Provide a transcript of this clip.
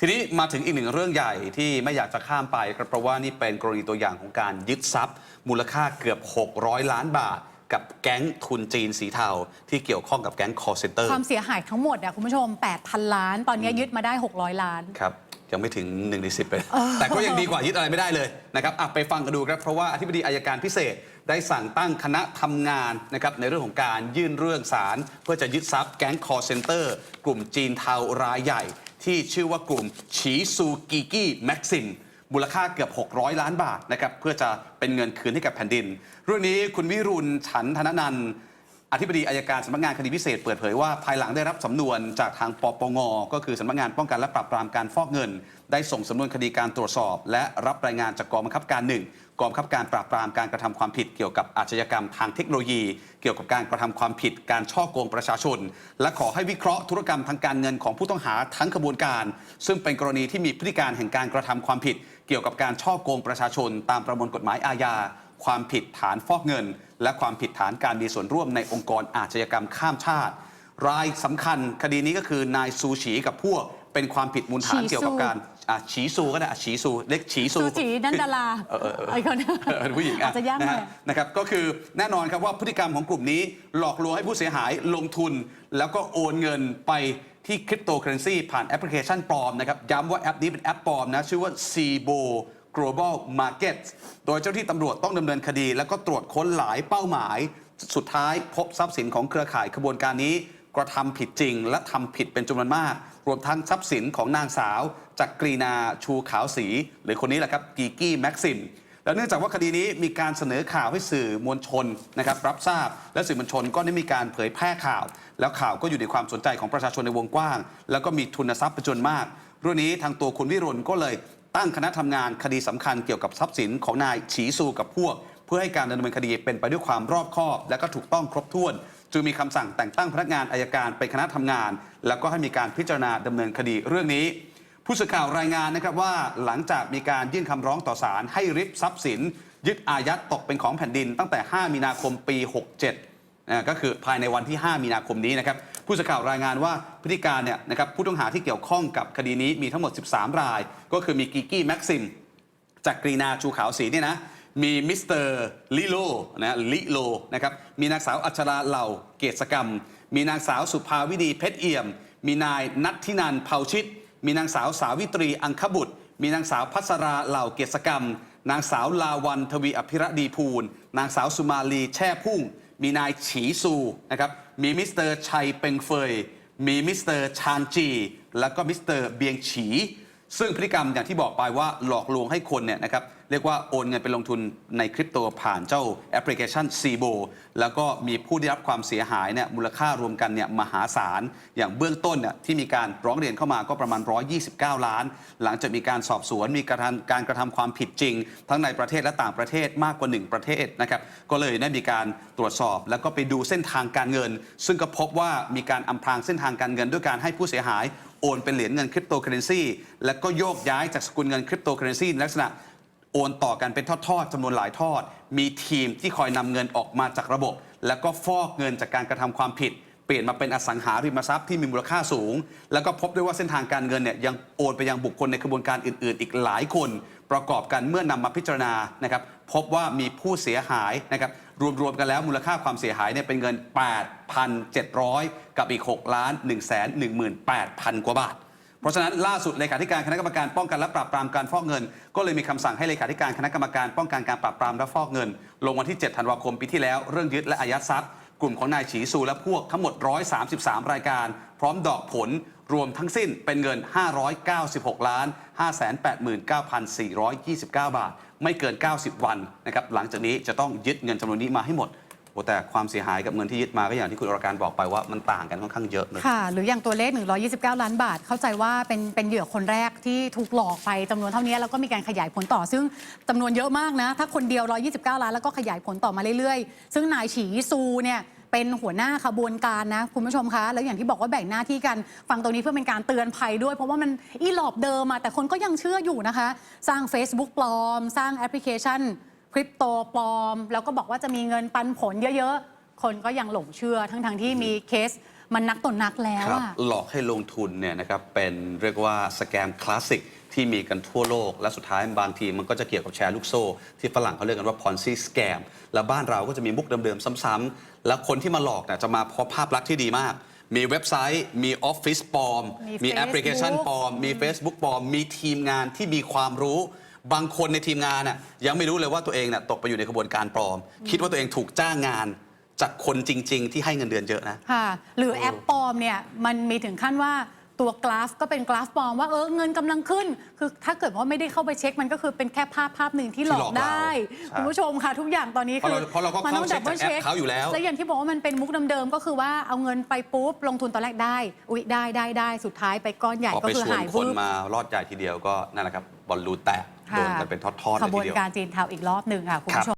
ทีนี้มาถึงอีกหนึ่งเรื่องใหญ่ที่ไม่อยากจะข้ามไปครับเพราะว่านี่เป็นกรณีตัวอย่างของการยึดทรัพย์ มูลค่าเกือบ 600 ล้านบาท กับแก๊งทุนจีนสีเทาที่เกี่ยวข้องกับแก๊ง call center ความเสียหายทั้งหมดอะคุณผู้ชม 8,000 ล้าน ตอนนี้ยึดมาได้ 600 ล้าน ครับ ยังไม่ถึง1ใน10เลยแต่ก็ยังดีกว่ายึดอะไรไม่ได้เลยนะครับอะไปฟังกันดูครับเพราะว่าอธิบดีอายการพิเศษได้สั่งตั้งคณะทำงานนะครับในเรื่องของการยื่นเรื่องสารเพื่อจะยึดทรัพย์แก๊ง call center กลุ่มจีนเทารายใหญ่ ที่ชื่อว่ากลุ่มชีซูกิกี้แม็กซินมูลค่าเกือบ 600 ล้านบาทนะครับเพื่อจะเป็นเงินคืนให้กับแผ่นดิน เรื่องนี้คุณวิรุณฉันธนนันท์ อธิบดีอายการสำนักงานคดีพิเศษเปิดเผยว่าภายหลังได้รับสำนวนจากทางปปงก็คือสำนักงานป้องกันและปราบปรามการฟอกเงิน ได้ส่งสำนวนคดีการตรวจสอบ และรับรายงานจากกองบังคับการหนึ่งกองบังคับการปราบปรามการกระทำความผิดเกี่ยวกับอาชญากรรมทางเทคโนโลยี เกี่ยวกับการกระทำความผิด การช่อโกงประชาชน และขอให้วิเคราะห์ธุรกรรมทางการเงินของผู้ต้องหาทั้งขบวนการ ซึ่งเป็นกรณีที่มีพฤติการแห่งการกระทำความผิด เกี่ยวกับการช่อโกงประชาชน ตามประมวลกฎหมายอาญา ความผิดฐานฟอกเงิน และความผิดฐานการมีส่วนร่วมในองค์กรอาชญากรรมข้ามชาติ รายสำคัญคดีนี้ก็คือนายซูฉีกับพวกเป็นความผิดมูลฐานฉีซูเกี่ยวกับการอะฉีซูก็ได้อะฉีซูเล็กฉีซูซูจีนันดาราเออเออเออไอ้คนเออผู้หญิงอาจจะยากหนะน่อฮะยนะครับก็คือแน่นอนครับว่าพฤติกรรมของกลุ่มนี้ หลอกลวงให้ผู้เสียหายลงทุน แล้วก็โอนเงินไปที่คริปโตเคอเรนซีผ่านแอปพลิเคชันปลอมนะครับย้ำว่าแอปนี้เป็นแอปปลอมนะชื่อว่า Cibo Global Market โดยเจ้าที่ตำรวจต้องดำเนินคดี แล้วก็ตรวจค้นหลายเป้าหมาย สุดท้ายพบทรัพย์สินของเครือข่ายขบวนการนี้ กระทำผิดจริง และทำผิดเป็นจำนวนมาก รวมทั้งทรัพย์สินของนางสาวจักรีนาชูขาวสี หรือคนนี้แหละครับกีกี้แม็กซิมแล้วเนื่องจากว่าคดีนี้มีการเสนอข่าวให้สื่อมวลชนนะครับรับทราบ และสื่อมวลชนก็ได้มีการเผยแพร่ข่าว แล้วข่าวก็อยู่ในความสนใจของประชาชนในวงกว้าง แล้วก็มีทุนทรัพย์เป็นจำนวนมากเรื่องนี้ทางตัวคุณวิรุณก็เลย ตั้งคณะทำงานคดีสำคัญเกี่ยวกับทรัพย์สินของนายฉีซูกับพวก เพื่อให้การดำเนินคดีเป็นไปด้วยความรอบคอบ และก็ถูกต้องครบถ้วน จึงมีคำสั่งแต่งตั้งพนักงานอายการเป็นคณะทำงาน แล้วก็ให้มีการพิจารณาดำเนินคดีเรื่องนี้ ผู้สื่อข่าวรายงานนะครับว่าหลังจากมีการยื่นคำร้องต่อศาลให้ริบทรัพย์สิน ยึดอายัดตกเป็นของแผ่นดินตั้งแต่ 5 มีนาคมปี 67 นะก็คือภายในวันที่ 5 มีนาคมนี้นะครับผู้สื่อข่าวรายงานว่าพฤติการเนี่ยนะครับผู้ต้องหาที่เกี่ยวข้องกับคดีนี้มีทั้งหมด 13 ราย ก็คือมีกิกี้แม็กซิมจากกรีนาชูขาวสีเนี่ยนะมีมิสเตอร์ลิโลนะลิโลนะครับมีนางสาวอัชราเหล่าเกษกรรม มีนางสาวสุภาวิดีเพชรเอี่ยม มีนายนัทธินันเผาชิต มีนางสาวสาวิตรีอังคบุตร มีนางสาวพัสราเหล่าเกษกรรม นางสาวลาวันทวีอภิรดีภูลนางสาวสุมาลีแช่พุ่ง มีนายฉีซูนะครับมีมิสเตอร์ชัยเปงเฟย มีมิสเตอร์ชานจี แล้วก็มิสเตอร์เบียงฉี ซึ่งพฤติกรรมอย่างที่บอกไปว่าหลอกลวงให้คนเนี่ยนะครับ เรียกว่าโอนเงินไปลงทุนในคริปโตผ่านเจ้าแอปพลิเคชัน c b o แล้วก็มีผู้ได้รับความเสียหายเนี่ยมูลค่ารวมกันเนี่ยมหาศาล อย่างเบื้องต้นเนี่ยที่มีการร้องเรียนเข้ามาก็ประมาณ 129 ล้าน หลังจากมีการสอบสวนมีการการกระทำความผิดจริง ทั้งในประเทศและต่างประเทศมากกว่า 1 ประเทศนะครับก็เลยได้มีการตรวจสอบ แล้วก็ไปดูเส้นทางการเงิน ซึ่งก็พบว่ามีการอำพรางเส้นทางการเงินด้วยการให้ผู้เสียหายโอนเป็นเหรียญเงินคริปโตเคอเรนซีแล้วก็โยกย้ายจากสกุลเงินคริปโตเคอเรนซีในลักษณะ โอนต่อกันเป็นทอดๆจำนวนหลายทอด มีทีมที่คอยนำเงินออกมาจากระบบ แล้วก็ฟอกเงินจากการกระทำความผิด เปลี่ยนมาเป็นอสังหาริมทรัพย์ที่มีมูลค่าสูง แล้วก็พบด้วยว่าเส้นทางการเงินเนี่ยยังโอนไปยังบุคคลในกระบวนการอื่น ๆ อีกหลายคน ประกอบกันเมื่อนำมาพิจารณานะครับพบว่ามีผู้เสียหายนะครับรวม ๆ กันแล้วมูลค่าความเสียหายเนี่ยเป็นเงิน 8,700 กับอีก 6 ล้าน 1 1 8 0 0 0 กว่าบาท เพราะฉะนั้นล่าสุดเลขาธิการคณะกรรมการป้องกันและปราบปรามการฟอกเงิน ก็เลยมีคำสั่งให้เลขาธิการคณะกรรมการป้องกันการปราบปรามและฟอกเงิน ลงวันที่ 7 ธันวาคมปีที่แล้ว เรื่องยึดและอายัดทรัพย์ กลุ่มของนายฉีซูและพวกทั้งหมด 133 รายการ พร้อมดอกผลรวมทั้งสิ้นเป็นเงิน 596 ล้าน 589,429 บาท ไม่เกิน 90 วันนะครับหลังจากนี้จะต้องยึดเงินจำนวนนี้มาให้หมด แต่ความเสียหายกับเงินที่ยึดมาก็อย่างที่คุณอรการบอกไปว่ามันต่างกันค่อนข้างเยอะเลยค่ะ หรืออย่างตัวเลข 129 ล้านบาท เข้าใจว่าเป็นเป็นเหยื่อคนแรกที่ถูกหลอกไปจำนวนเท่านี้แล้วก็มีการขยายผลต่อซึ่งจำนวนเยอะมากนะ ถ้าคนเดียว 129 ล้านแล้วก็ขยายผลต่อมาเรื่อยๆ ซึ่งนายฉีซูเนี่ยเป็นหัวหน้าขบวนการนะ คุณผู้ชมคะ แล้วอย่างที่บอกว่าแบ่งหน้าที่กันฟังตรงนี้เพื่อเป็นการเตือนภัยด้วย เพราะว่ามันอีหลอบเดิมอะแต่คนก็ยังเชื่ออยู่นะคะ สร้าง Facebook ปลอม สร้างแอปพลิเคชัน ริปโตปลอม แล้วก็บอกว่าจะมีเงินปันผลเยอะๆ คนก็ยังหลงเชื่อทั้งๆที่มีเคสมันนักต่อนนักแล้วครับอะ หลอกให้ลงทุนเนี่ยนะครับเป็นเรียกว่าสแกมคลาสสิกที่มีกันทั่วโลก และสุดท้ายบางทีมันก็จะเกี่ยวกับแชร์ลูกโซ่ ที่ฝรั่งเขาเรียกกันว่า Ponzi scam แล้วบ้านเราก็จะมีมุกเดิมๆซ้ำๆแล้วคนที่มาหลอกเนี่ยจะมาเพราะภาพลักษณ์ที่ดีมาก มีเว็บไซต์ มีออฟฟิศปลอม มีมีแอปพลิเคชัน Facebook ปลอม มี Facebook ปลอม มีทีมงานที่มีความรู้ บางคนในทีมงานน่ะยังไม่รู้เลยว่าตัวเองน่ะตกไปอยู่ในกระบวนการปลอม คิดว่าตัวเองถูกจ้างงานจากคนจริง ๆ ที่ให้เงินเดือนเยอะนะ ค่ะหรือแอปปลอมเนี่ยมันมีถึงขั้นว่า ตัวกราฟก็เป็นกราฟปลอมว่าเออเงินกำลังขึ้น คือถ้าเกิดว่าไม่ได้เข้าไปเช็คมันก็คือเป็นแค่ภาพภาพหนึ่งที่หลอกได้ที่หลอกเราใช่คุณผู้ชมค่ะ ทุกอย่างตอนนี้เพราะคือเราเพราะเราก็มันต้องเข้าดับเบิลเช็เช็คคจากแอปเขาอยู่แล้วและอย่างที่บอกว่ามันเป็นมุกเดิมๆก็คือว่าเอาเงินไปปุ๊บลงทุนตอนแรกได้อุ๊ยได้ได้ได้สุดท้ายไปก้อนใหญ่พอก็ไปคือชวนหายคนวืบมารอดใหญ่ทีเดียวก็นั่นแหละครับบอลลูนแตกโดนกันเป็นทอดๆขเลยบวทีนเดียวการจีนเทาอีกรอบหนึ่งค่ะคุณผู้ชม